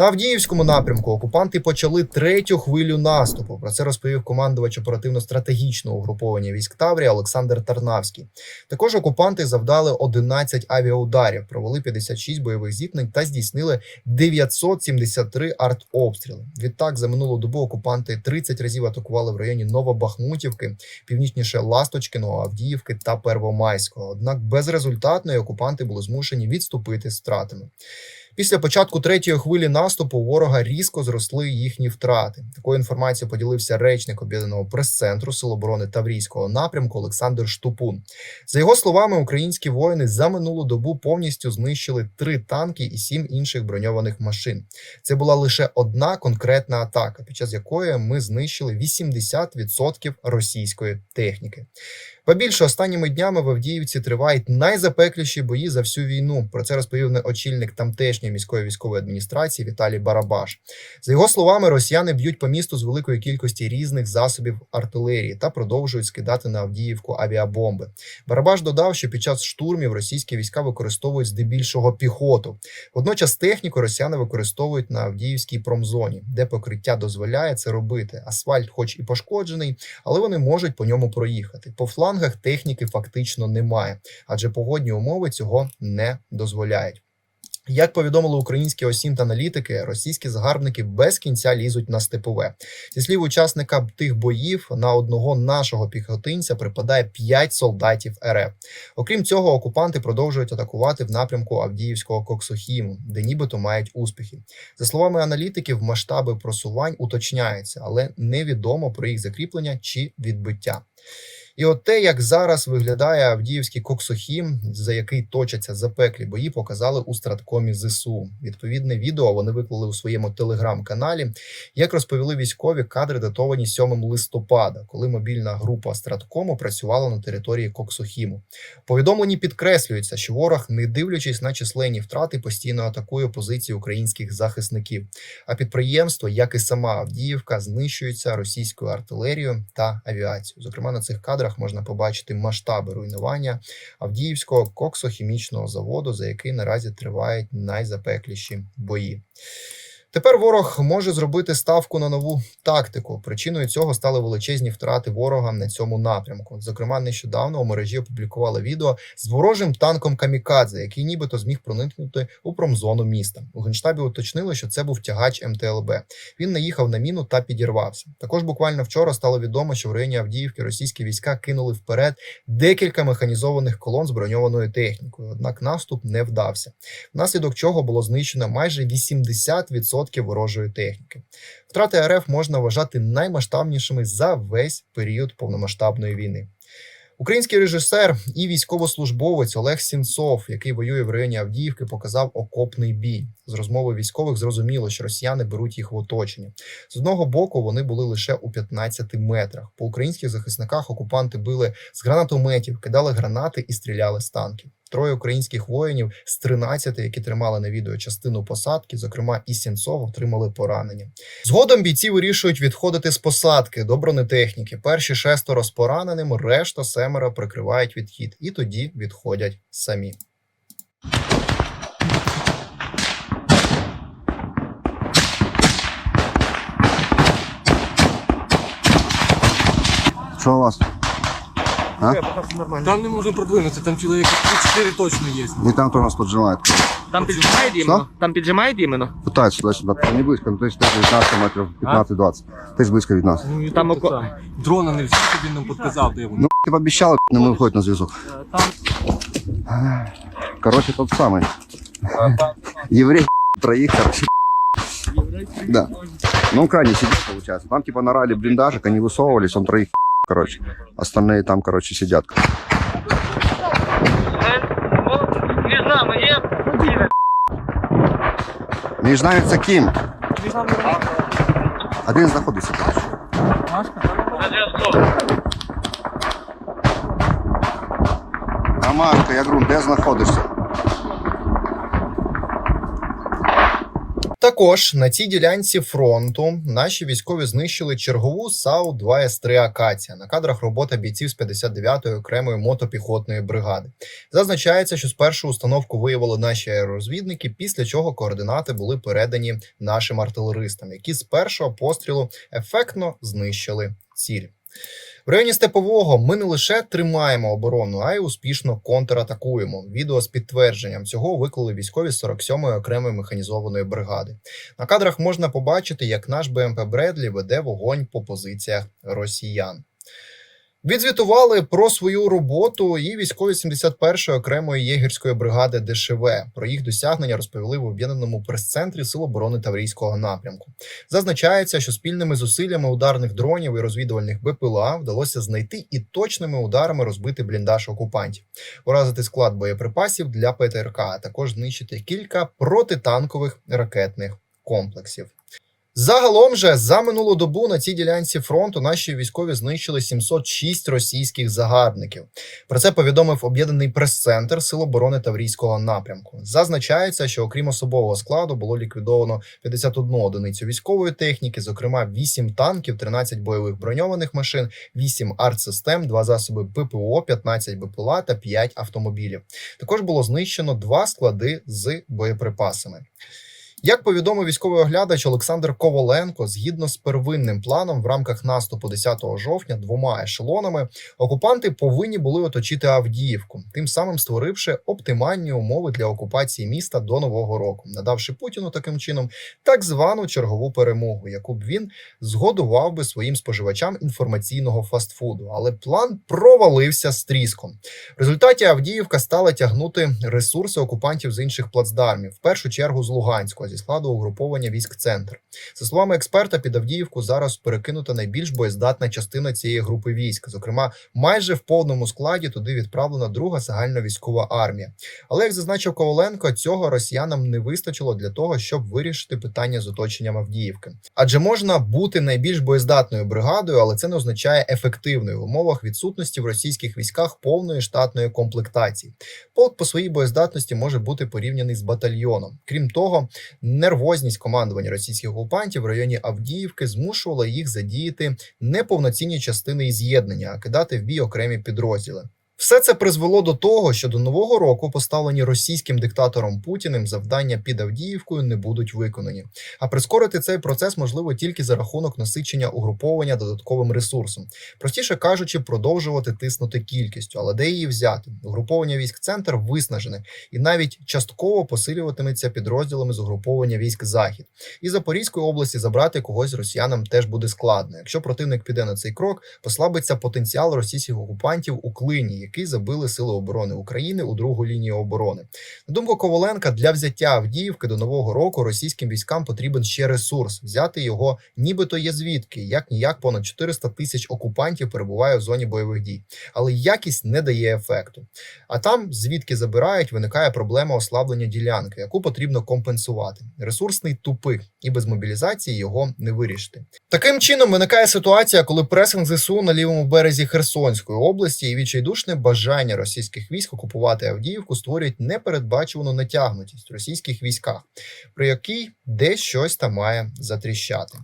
На Авдіївському напрямку окупанти почали третю хвилю наступу. Про це розповів командувач оперативно-стратегічного угруповання військ Таврія Олександр Тарнавський. Також окупанти завдали 11 авіаударів, провели 56 бойових зіткнень та здійснили 973 артобстріли. Відтак за минулу добу окупанти 30 разів атакували в районі Новобахмутівки, північніше Ласточкиного, Авдіївки та Первомайського. Однак безрезультатно окупанти були змушені відступити з втратами. Після початку третьої хвилі наступу ворога різко зросли їхні втрати. Такою інформацією поділився речник об'єднаного прес-центру Сил оборони Таврійського напрямку Олександр Штупун. За його словами, українські воїни за минулу добу повністю знищили три танки і сім інших броньованих машин. Це була лише одна конкретна атака, під час якої ми знищили 80% російської техніки. Побільше останніми днями в Авдіївці тривають найзапекліші бої за всю війну. Про це розповів очільник тамтешньої міської військової адміністрації Віталій Барабаш. За його словами, росіяни б'ють по місту з великої кількості різних засобів артилерії та продовжують скидати на Авдіївку авіабомби. Барабаш додав, що під час штурмів російські війська використовують здебільшого піхоту. Водночас техніку росіяни використовують на Авдіївській промзоні, де покриття дозволяє це робити. Асфальт, хоч і пошкоджений, але вони можуть по ньому проїхати. По флангах техніки фактично немає, адже погодні умови цього не дозволяють. Як повідомили українські осінт-аналітики, російські загарбники без кінця лізуть на степове. Зі слів учасника тих боїв, на одного нашого піхотинця припадає 5 солдатів РФ. Окрім цього, окупанти продовжують атакувати в напрямку Авдіївського Коксохіму, де нібито мають успіхи. За словами аналітиків, масштаби просувань уточняються, але невідомо про їх закріплення чи відбиття. І от те, як зараз виглядає Авдіївський Коксохім, за який точаться запеклі бої, показали у страткомі ЗСУ. Відповідне відео вони виклали у своєму телеграм-каналі. Як розповіли військові, кадри датовані 7 листопада, коли мобільна група страткому працювала на території Коксохіму. Повідомлені підкреслюється, що ворог, не дивлячись на численні втрати, постійно атакує позиції українських захисників. А підприємство, як і сама Авдіївка, знищується російською артилерією та авіацією. Зокрема, на цих кадрах можна побачити масштаби руйнування Авдіївського коксохімічного заводу, за який наразі тривають найзапекліші бої. Тепер ворог може зробити ставку на нову тактику. Причиною цього стали величезні втрати ворога на цьому напрямку. Зокрема, нещодавно у мережі опублікували відео з ворожим танком Камікадзе, який нібито зміг проникнути у промзону міста. У генштабі уточнили, що це був тягач МТЛБ. Він наїхав на міну та підірвався. Також буквально вчора стало відомо, що в районі Авдіївки російські війська кинули вперед декілька механізованих колон з броньованою технікою. Однак наступ не вдався, внаслідок чого було знищено майже 80% ворожої техніки. Втрати РФ можна вважати наймасштабнішими за весь період повномасштабної війни. Український режисер і військовослужбовець Олег Сінцов, який воює в районі Авдіївки, показав окопний бій. З розмови військових зрозуміло, що росіяни беруть їх в оточення. З одного боку вони були лише у 15 метрах. По українських захисниках окупанти били з гранатометів, кидали гранати і стріляли з танків. Троє українських воїнів з 13, які тримали на відео частину посадки, зокрема і Сінцов, отримали поранення. Згодом бійці вирішують відходити з посадки до бронетехніки. Перші шестеро з пораненим, решта семеро прикривають відхід, і тоді відходять самі. Що у вас? А? Там не можна продвинутися, там чоловік 3-4 точно є. Не там, кто нас поджимает. Там піджимають іменно? Там піджимають іменно? Пытаются туда-сюда. Не близко, ну, то есть десь 19 метрів, 15-20. Десь близько від нас. Ну, і Там там око- око... Дрона не всі тобі нам підказав, де вони. Ну, ти пообіцяли, не ми виходить на зв'язок. Короче, тот самый. Еврей троих, короче. Да. Ну, он крайне сидел, получается. Там типа нарали блиндажик, они высовывались, он троих, короче. Остальные там, короче, сидят. Між нами є? Між нами це Ким. Один знаходиться, короче. Ромашка, я говорю, де знаходишся? Також на цій ділянці фронту наші військові знищили чергову САУ 2 с 3 Акація. На кадрах робота бійців з 59-ї окремої мотопіхотної бригади. Зазначається, що спершу установку виявили наші аеророзвідники, після чого координати були передані нашим артилеристам, які з першого пострілу ефектно знищили ціль. В районі Степового ми не лише тримаємо оборону, а й успішно контратакуємо. Відео з підтвердженням цього виклали військові з 47-ї окремої механізованої бригади. На кадрах можна побачити, як наш БМП Бредлі веде вогонь по позиціях росіян. Відзвітували про свою роботу і військові 71-ї окремої єгерської бригади ДШВ. Про їх досягнення розповіли в об'єднаному прес-центрі Сил оборони Таврійського напрямку. Зазначається, що спільними зусиллями ударних дронів і розвідувальних БПЛА вдалося знайти і точними ударами розбити бліндаж окупантів, уразити склад боєприпасів для ПТРК, а також знищити кілька протитанкових ракетних комплексів. Загалом же за минулу добу на цій ділянці фронту наші військові знищили 706 російських загарбників. Про це повідомив об'єднаний прес-центр Сил оборони Таврійського напрямку. Зазначається, що окрім особового складу було ліквідовано 51 одиницю військової техніки, зокрема 8 танків, 13 бойових броньованих машин, 8 артсистем, 2 засоби ППО, 15 БПЛА та 5 автомобілів. Також було знищено 2 склади з боєприпасами. Як повідомив військовий оглядач Олександр Коваленко, згідно з первинним планом в рамках наступу 10 жовтня двома ешелонами, окупанти повинні були оточити Авдіївку, тим самим створивши оптимальні умови для окупації міста до нового року, надавши Путіну таким чином так звану чергову перемогу, яку б він згодував би своїм споживачам інформаційного фастфуду. Але план провалився з тріском. В результаті Авдіївка стала тягнути ресурси окупантів з інших плацдармів, в першу чергу з Луганського, зі складу угруповання військ центр. За словами експерта, під Авдіївку зараз перекинута найбільш боєздатна частина цієї групи військ. Зокрема, майже в повному складі туди відправлена друга загальновійськова армія. Але як зазначив Коваленко, цього росіянам не вистачило для того, щоб вирішити питання з оточенням Авдіївки. Адже можна бути найбільш боєздатною бригадою, але це не означає ефективною в умовах відсутності в російських військах повної штатної комплектації. Полк по своїй боєздатності може бути порівняний з батальйоном. Крім того, нервозність командування російських окупантів в районі Авдіївки змушувала їх задіяти неповноцінні частини і з'єднання, а кидати в бій окремі підрозділи. Все це призвело до того, що до нового року поставлені російським диктатором Путіним завдання під Авдіївкою не будуть виконані. А прискорити цей процес можливо тільки за рахунок насичення угруповання додатковим ресурсом, простіше кажучи, продовжувати тиснути кількістю, але де її взяти? Угруповання військ центр виснажене і навіть частково посилюватиметься підрозділами з угруповання військ захід. І Запорізької області забрати когось росіянам теж буде складно. Якщо противник піде на цей крок, послабиться потенціал російських окупантів у клині, який забили Сили оборони України у другу лінію оборони. На думку Коваленка, для взяття Авдіївки до нового року російським військам потрібен ще ресурс. Взяти його нібито є звідки, як ніяк понад 400 тисяч окупантів перебуває в зоні бойових дій, але якість не дає ефекту. А там, звідки забирають, виникає проблема ослаблення ділянки, яку потрібно компенсувати. Ресурсний тупик, і без мобілізації його не вирішити. Таким чином виникає ситуація, коли пресинг ЗСУ на лівому березі Херсонської області і відчайдушне бажання російських військ окупувати Авдіївку створюють непередбачувану натягнутість в російських військах, при якій десь щось там має затріщати.